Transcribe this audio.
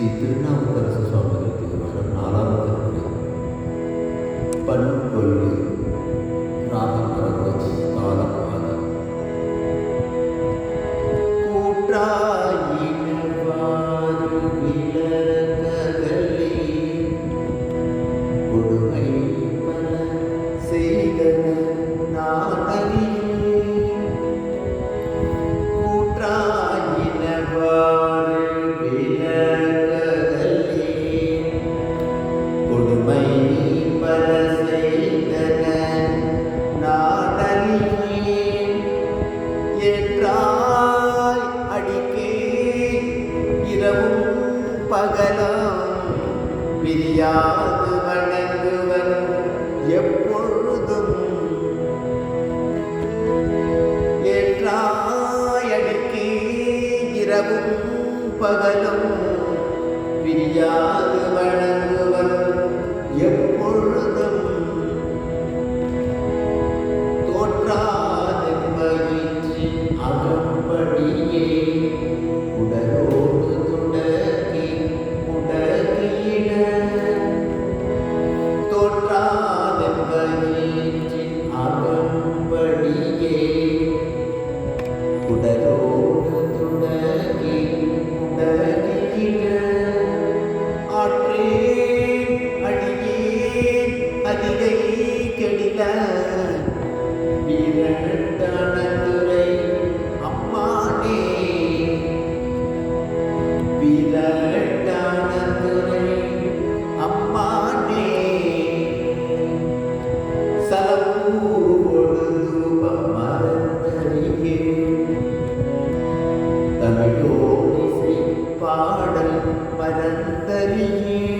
ஸ்ரீ திருநாவுக்கரசு சுவாமிகள் திருவாரம் நாலாம் திருமுறை பண் கொள்ளு ராகம் பரவச்சு காலம் ஆதம் கூற்றா என்றாய் அடிக்கே இரவும் பகலாம் பிரியாது வணங்குவன் எப்பொழுதும். என்றாய் அடிக்கே இரவும் பகலும் பிரியாது வணங்குவன் எப்ப அதிகை கெடில. வீரட்டானதுரை அம்மானே. வீரட்டானதுரை அம்மானே. சலப்பூவோடு தூபம் மறந்தறியே தமிழோடிசை பாடல் மறந்தறியே